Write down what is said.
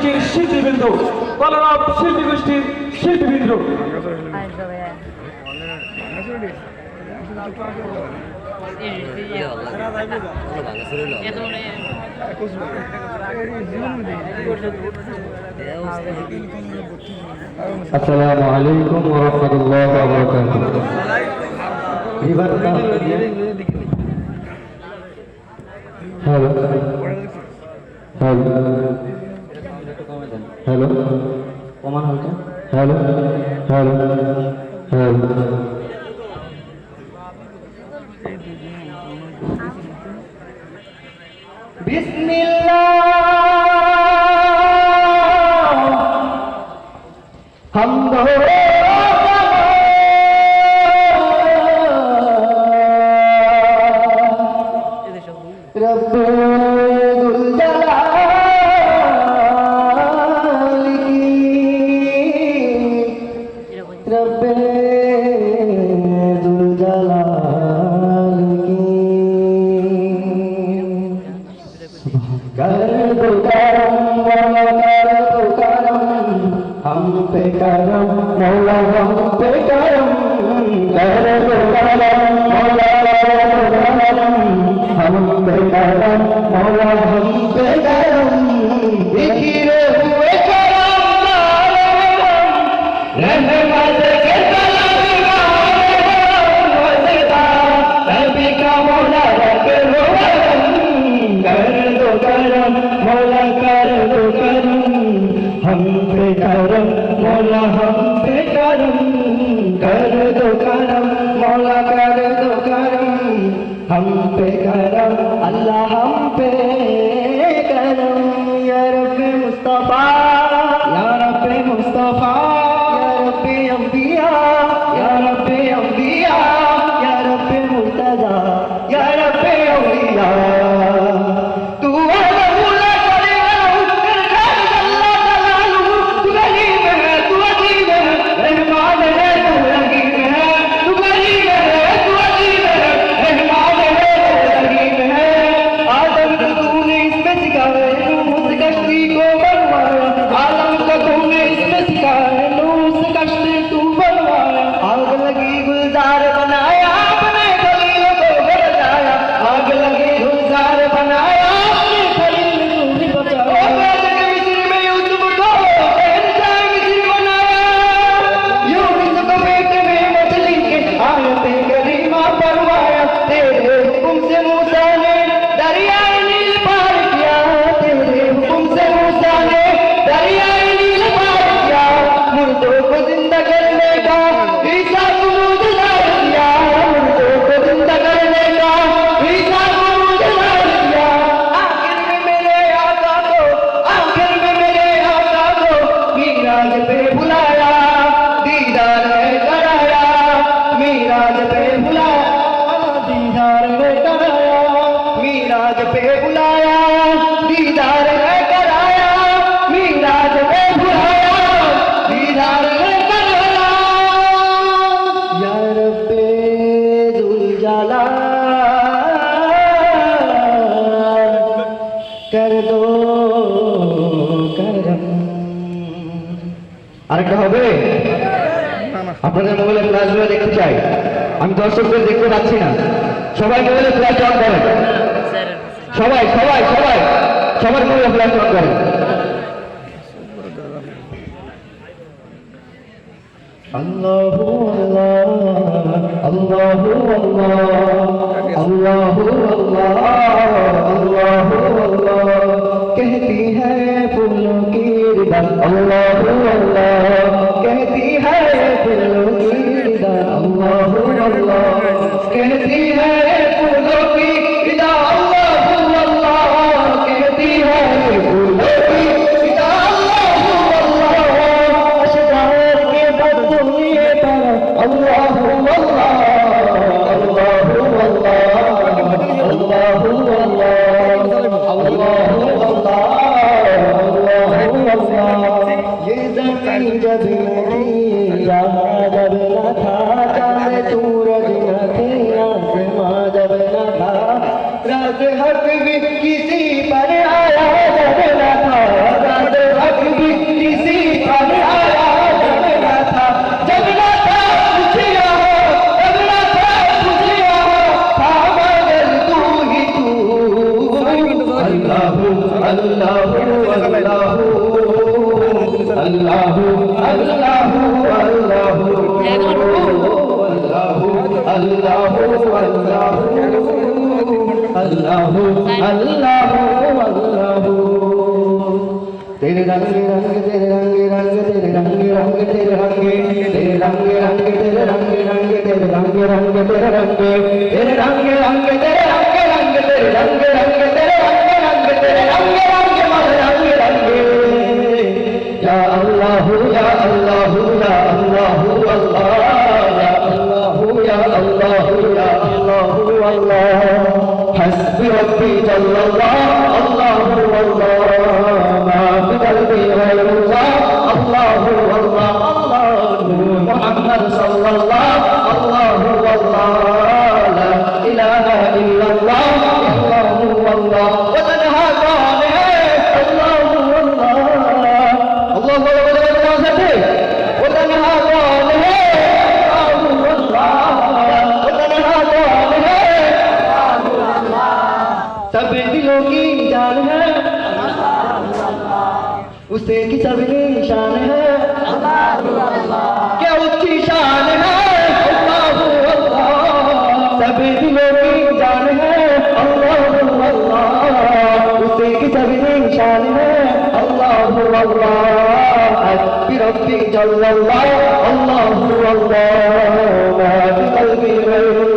গোষ্ঠীর শিল্পীবৃন্দ কলারাম শিল্পী গোষ্ঠীর শিল্পীবৃন্দ আসসালামু আলাইকুম ওয়া রাহমাতুল্লাহি ওয়া বারাকাতুহু রিভার হ্যালো হ্যালো হ্যালো। প্রমাণ হালকা। হ্যালো। হ্যালো। হ্যালো। বিসমিল্লাহ। Allah, हम पे करम यार मुस्तफा হুকুম সে মুসা দাঁড়িয়ে আরেকটা হবে? আপনাদের মোবাইলে ফ্ল্যাশগুলো দেখতে চাই। আমি দর্শকদের দেখতে পাচ্ছি না। সবাই মোবাইলে ফ্ল্যাশ অন করেন। সবাই সবাই সবাই। সবার মোবাইলে ফ্ল্যাশ অন করেন। আল্লাহু আল্লাহ আল্লাহু আল্লাহ আল্লাহু আল্লাহ। আল্লাহু আল্লাহ। الله الله अल्लाह अल्लाह अल्लाह तेरे रंग रंग तेरे रंग रंग तेरे रंग रंग तेरे रंग तेरे रंग रंग तेरे रंग रंग तेरे रंग रंग तेरे रंग तेरे रंग रंग तेरे रंग रंग तेरे रंग रंग तेरे रंग रंग तेरे रंग रंग मर रंग रंग या अल्लाह या अल्लाह या ربي جل الله الله الله ما في قلبي غير الله الله الله الله की जान है उसे की सब निशान है क्या उसकी शान है अल्लाह अल्लाह सब दिलों की जान है अल्लाह अल्लाह उसे की सब निशान है अल्लाह अल्लाह हस्बी रब्बी जल्लल्लाह अल्लाह अल्लाह मा फी क़ल्बी गैरुल्लाह